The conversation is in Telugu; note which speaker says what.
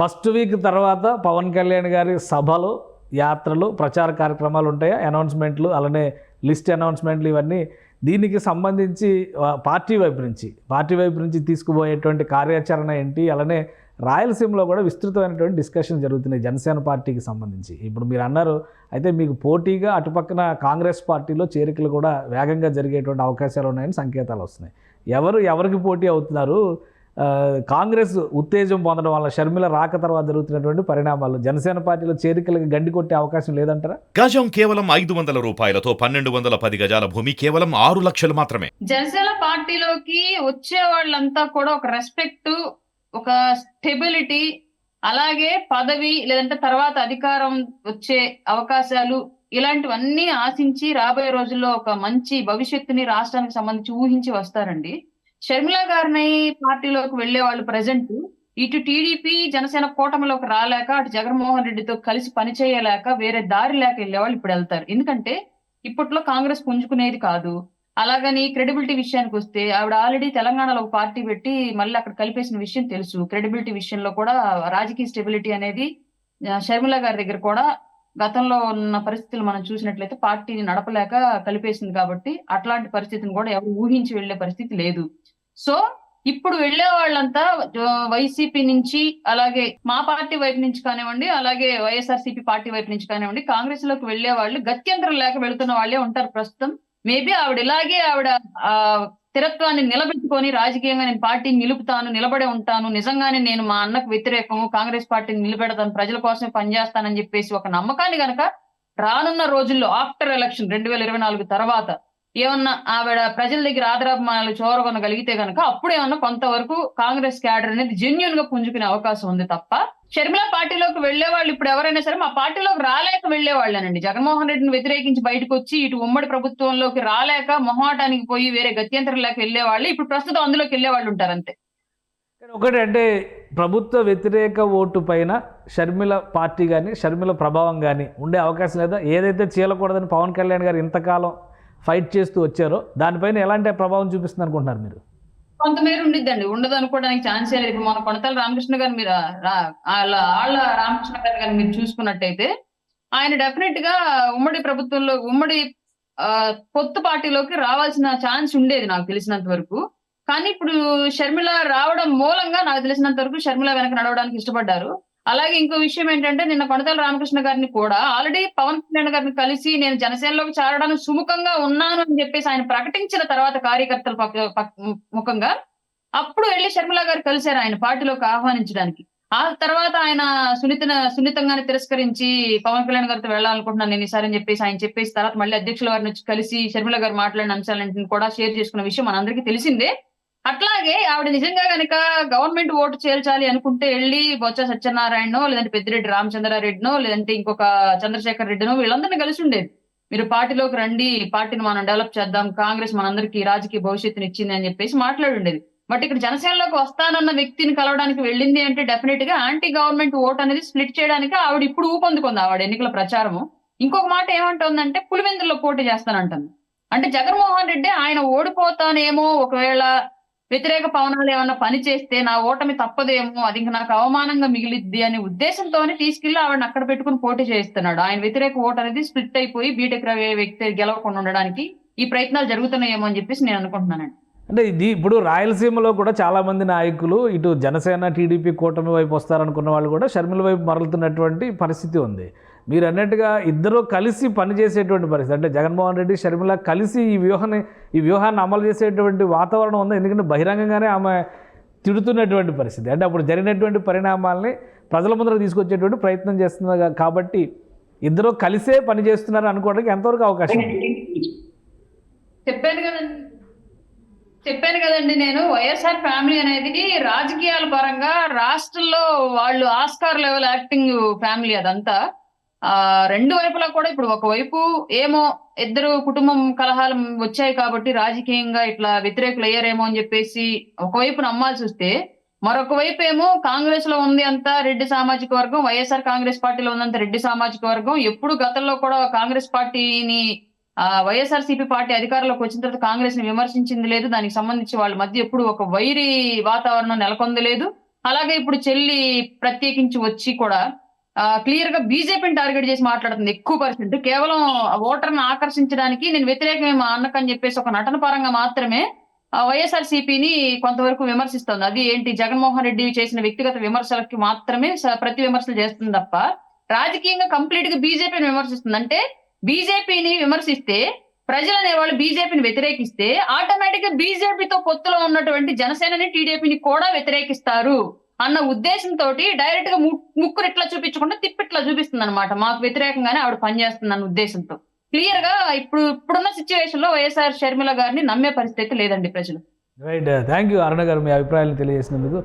Speaker 1: ఫస్ట్ వీక్ తర్వాత పవన్ కళ్యాణ్ గారి సభలు యాత్రలు ప్రచార కార్యక్రమాలు ఉంటాయా? అనౌన్స్మెంట్లు అలానే లిస్ట్ అనౌన్స్మెంట్లు ఇవన్నీ దీనికి సంబంధించి పార్టీ వైపు నుంచి పార్టీ వైపు నుంచి తీసుకుపోయేటువంటి కార్యాచరణ ఏంటి? అలానే రాయలసీమలో కూడా విస్తృతమైనటువంటి డిస్కషన్ జరుగుతున్నాయి జనసేన పార్టీకి సంబంధించి. ఇప్పుడు మీరు అన్నారు అయితే మీకు పోటీగా అటుపక్కన కాంగ్రెస్ పార్టీలో చేరికలు కూడా వేగంగా జరిగేటువంటి అవకాశాలు ఉన్నాయని సంకేతాలు వస్తున్నాయి. ఎవరు ఎవరికి పోటీ అవుతున్నారు? కాంగ్రెస్ ఉత్తేజం పొందడం వల్ల షర్మిల రాక తర్వాత జరుగుతున్నటువంటి పరిణామాలు. జనసేన పార్టీలో చేరికలకు గండి కొట్టే అవకాశం లేదంటారా?
Speaker 2: గజం కేవలం ఐదు వందల రూపాయలతో పన్నెండు వందల పది గజాల భూమి కేవలం ఆరు లక్షలు మాత్రమే.
Speaker 3: జనసేన పార్టీలోకి వచ్చే వాళ్ళంతా కూడా ఒక రెస్పెక్ట్ ఒక స్టెబిలిటీ అలాగే పదవి లేదంటే తర్వాత అధికారం వచ్చే అవకాశాలు ఇలాంటివన్నీ ఆశించి రాబోయే రోజుల్లో ఒక మంచి భవిష్యత్తుని రాష్ట్రానికి సంబంధించి ఊహించి వస్తారండి. షర్మిల గారిని పార్టీలోకి వెళ్ళే వాళ్ళు ప్రజెంట్ ఇటు టీడీపీ జనసేన కూటమిలోకి రాలేక అటు జగన్మోహన్ రెడ్డితో కలిసి పనిచేయలేక వేరే దారి లేక వెళ్ళే వాళ్ళు ఇప్పుడు వెళ్తారు. ఎందుకంటే ఇప్పట్లో కాంగ్రెస్ పుంజుకునేది కాదు. అలాగని క్రెడిబిలిటీ విషయానికి వస్తే ఆవిడ ఆల్రెడీ తెలంగాణలో ఒక పార్టీ పెట్టి మళ్ళీ అక్కడ కలిపేసిన విషయం తెలుసు. క్రెడిబిలిటీ విషయంలో కూడా రాజకీయ స్టెబిలిటీ అనేది షర్మిల గారి దగ్గర కూడా గతంలో ఉన్న పరిస్థితులు మనం చూసినట్లయితే పార్టీని నడపలేక కలిపేసింది కాబట్టి అట్లాంటి పరిస్థితిని కూడా ఎవరు ఊహించి వెళ్ళే పరిస్థితి లేదు. సో ఇప్పుడు వెళ్ళే వాళ్ళంతా వైసీపీ నుంచి అలాగే మా పార్టీ వైపు నుంచి కానివ్వండి అలాగే వైఎస్ఆర్సీపీ పార్టీ వైపు నుంచి కానివ్వండి కాంగ్రెస్లోకి వెళ్ళే వాళ్ళు గత్యంతరం లేక వెళ్తున్న వాళ్ళే ఉంటారు ప్రస్తుతం. మేబీ ఆవిడ ఇలాగే ఆవిడ ఆ స్థిరత్వాన్ని నిలబెట్టుకొని రాజకీయంగా నేను పార్టీని నిలుపుతాను నిలబడే ఉంటాను. నిజంగానే నేను మా అన్నకు వ్యతిరేకము కాంగ్రెస్ పార్టీని నిలబెడతాను ప్రజల కోసమే పనిచేస్తానని చెప్పేసి ఒక నమ్మకాన్ని గనక రానున్న రోజుల్లో ఆఫ్టర్ ఎలక్షన్ రెండు వేల ఇరవై నాలుగు తర్వాత ఏమన్నా ఆవిడ ప్రజల దగ్గర ఆదరాభిమానాలు చూరగొనగలిగితే గనక అప్పుడు ఏమన్నా కొంతవరకు కాంగ్రెస్ క్యాడర్ అనేది జెన్యున్గా పుంజుకునే అవకాశం ఉంది తప్ప షర్మిల పార్టీలోకి వెళ్ళే వాళ్ళు ఇప్పుడు ఎవరైనా సరే మా పార్టీలోకి రాలేక వెళ్ళే వాళ్ళనండి జగన్మోహన్ రెడ్డిని వ్యతిరేకించి బయటకు వచ్చి ఇటు ఉమ్మడి ప్రభుత్వంలోకి రాలేక మొహాటానికి పోయి వేరే గత్యంతరం లేక వెళ్ళే వాళ్ళు ఇప్పుడు ప్రస్తుతం అందులోకి వెళ్ళే వాళ్ళు ఉంటారు అంతే
Speaker 1: ఒకటి అంటే ప్రభుత్వ వ్యతిరేక ఓటు పైన షర్మిల పార్టీ కానీ షర్మిల ప్రభావం కానీ ఉండే అవకాశం లేదా? ఏదైతే చేయకూడదని పవన్ కళ్యాణ్ గారు ఇంతకాలం ఫైట్ చేస్తూ వచ్చారో దానిపైన ఎలాంటి ప్రభావం చూపిస్తుంది అనుకుంటున్నారు మీరు?
Speaker 3: కొంతమేర ఉండిద్దండి. ఉండదు అనుకోవడానికి ఛాన్సే లేదు. ఇప్పుడు మన కొనతల రామకృష్ణ గారు మీరు వాళ్ళ ఆళ్ళ రామకృష్ణ గారి గారిని మీరు చూసుకున్నట్టయితే ఆయన డెఫినెట్గా ఉమ్మడి ప్రభుత్వంలో ఉమ్మడి ఆ, కొత్త పార్టీలోకి రావాల్సిన ఛాన్స్ ఉండేది నాకు తెలిసినంత వరకు. కానీ ఇప్పుడు షర్మిల రావడం మూలంగా నాకు తెలిసినంత వరకు షర్మిల వెనక నడవడానికి ఇష్టపడ్డారు. అలాగే ఇంకో విషయం ఏంటంటే నిన్న కొనతల రామకృష్ణ గారిని కూడా ఆల్రెడీ పవన్ కళ్యాణ్ గారిని కలిసి నేను జనసేనలోకి చేరడానికి సుముఖంగా ఉన్నాను అని చెప్పేసి ఆయన ప్రకటించిన తర్వాత కార్యకర్తల ముఖంగా అప్పుడు వెళ్ళి షర్మిల గారు కలిశారు ఆయన పార్టీలోకి ఆహ్వానించడానికి. ఆ తర్వాత ఆయన సున్నిత సున్నితంగానే తిరస్కరించి పవన్ కళ్యాణ్ గారితో వెళ్ళాలనుకుంటున్నాను నేను ఈసారి అని చెప్పేసి ఆయన చెప్పేసి తర్వాత మళ్ళీ అధ్యక్షుల వారిని వచ్చి కలిసి షర్మిల గారు మాట్లాడిన అంశాలన్నింటిని కూడా షేర్ చేసుకున్న విషయం మనందరికీ తెలిసిందే. అట్లాగే ఆవిడ నిజంగా గనక గవర్నమెంట్ ఓటు చేర్చాలి అనుకుంటే వెళ్ళి బొత్స సత్యనారాయణనో లేదంటే పెద్దిరెడ్డి రామచంద్రారెడ్డినో లేదంటే ఇంకొక చంద్రశేఖర్ రెడ్డినో వీళ్ళందరినీ కలిసి ఉండేది. మీరు పార్టీలోకి రండి పార్టీని మనం డెవలప్ చేద్దాం కాంగ్రెస్ మనందరికీ రాజకీయ భవిష్యత్తుని ఇచ్చింది అని చెప్పేసి మాట్లాడుండేది బట్ ఇక్కడ జనసేనలోకి వస్తానన్న వ్యక్తిని కలవడానికి వెళ్ళింది అంటే డెఫినెట్గా యాంటీ గవర్నమెంట్ ఓట్ అనేది స్ప్లిట్ చేయడానికి ఆవిడ ఇప్పుడు ఊపందుకుంది ఆవిడ ఎన్నికల ప్రచారము. ఇంకొక మాట ఏమంటుందంటే పులివెందుల్లో పోటీ చేస్తానంటుంది. అంటే జగన్మోహన్ రెడ్డి ఆయన ఓడిపోతానేమో ఒకవేళ వ్యతిరేక పవనాలు ఏమన్నా పని చేస్తే నా ఓటమి తప్పదేమో అది ఇంకా నాకు అవమానంగా మిగిలిద్ది అనే ఉద్దేశంతోనే తీసుకెళ్ళి ఆవిడని అక్కడ పెట్టుకుని పోటీ చేయిస్తున్నాడు ఆయన వ్యతిరేక ఓటు అనేది స్ప్లిట్ అయిపోయి బీటెక్ రవి వ్యక్తి గెలవకుండా ఉండడానికి ఈ ప్రయత్నాలు జరుగుతున్నాయేమో అని చెప్పేసి నేను అనుకుంటున్నానండి.
Speaker 1: అంటే ఇది ఇప్పుడు రాయలసీమలో కూడా చాలామంది నాయకులు ఇటు జనసేన టీడీపీ కూటమి వైపు వస్తారనుకున్న వాళ్ళు కూడా షర్మిల వైపు మరలుతున్నటువంటి పరిస్థితి ఉంది. మీరు అన్నట్టుగా ఇద్దరూ కలిసి పనిచేసేటువంటి పరిస్థితి. అంటే జగన్మోహన్ రెడ్డి షర్మిల కలిసి ఈ వ్యూహాన్ని ఈ వ్యూహాన్ని అమలు చేసేటువంటి వాతావరణం ఉంది. ఎందుకంటే బహిరంగంగానే ఆమె తిడుతున్నటువంటి పరిస్థితి. అంటే అప్పుడు జరిగినటువంటి పరిణామాలని ప్రజల ముందర తీసుకొచ్చేటువంటి ప్రయత్నం చేస్తున్నారు కాబట్టి ఇద్దరు కలిసే పని చేస్తున్నారు అనుకోవడానికి ఎంతవరకు అవకాశం
Speaker 3: చెప్పాను కదండి. చెప్పాను కదండి నేను. వైఎస్ఆర్ ఫ్యామిలీ అనేది రాజకీయాల పరంగా రాష్ట్రంలో వాళ్ళు ఆస్కార్ లెవెల్ యాక్టింగ్ ఫ్యామిలీ అదంతా. ఆ రెండు వైపులా కూడా ఇప్పుడు ఒకవైపు ఏమో ఇద్దరు కుటుంబం కలహాలు వచ్చాయి కాబట్టి రాజకీయంగా ఇట్లా వ్యతిరేకులు అయ్యారేమో అని చెప్పేసి ఒకవైపు నమ్మాల్సి వస్తే మరొక వైపు ఏమో కాంగ్రెస్లో ఉంది అంత రెడ్డి సామాజిక వర్గం వైఎస్ఆర్ కాంగ్రెస్ పార్టీలో ఉందంత రెడ్డి సామాజిక వర్గం. ఎప్పుడు గతంలో కూడా కాంగ్రెస్ పార్టీని ఆ వైఎస్ఆర్ సిపి పార్టీ అధికారంలోకి వచ్చిన తర్వాత కాంగ్రెస్ని విమర్శించింది లేదు. దానికి సంబంధించి వాళ్ళ మధ్య ఎప్పుడు ఒక వైరి వాతావరణం నెలకొందలేదు అలాగే ఇప్పుడు చెల్లి ప్రత్యేకించి వచ్చి కూడా క్లియర్గా బీజేపీని టార్గెట్ చేసి మాట్లాడుతుంది ఎక్కువ పర్సెంట్ కేవలం ఓటర్ని ఆకర్షించడానికి నేను వ్యతిరేకమే మా అన్నకని చెప్పేసి ఒక నటన పరంగా మాత్రమే వైఎస్ఆర్ సిపిని కొంతవరకు విమర్శిస్తుంది. అది ఏంటి? జగన్మోహన్ రెడ్డి చేసిన వ్యక్తిగత విమర్శలకి మాత్రమే ప్రతి విమర్శలు చేస్తుంది తప్ప రాజకీయంగా కంప్లీట్గా బీజేపీని విమర్శిస్తుంది. అంటే బీజేపీని విమర్శిస్తే ప్రజలు అనేవాళ్ళు బీజేపీని వ్యతిరేకిస్తే ఆటోమేటిక్గా బీజేపీతో పొత్తులో ఉన్నటువంటి జనసేనని టీడీపీని కూడా వ్యతిరేకిస్తారు. అన్న ఉద్దేశంతో డైరెక్ట్గా ముక్కురు ఇట్లా చూపించకుండా తిప్పిట్లా చూపిస్తుంది అనమాట మాకు వ్యతిరేకంగానే ఆవిడ పనిచేస్తుంది అన్న ఉద్దేశంతో. క్లియర్గా ఇప్పుడు ఇప్పుడున్న సిచ్యువేషన్లో వైఎస్ఆర్ షర్మిల గారిని నమ్మే పరిస్థితి లేదండి ప్రజలు.
Speaker 1: రైట్ థ్యాంక్ యూ అరుణ గారు మీ అభిప్రాయాలు తెలియజేసినందుకు.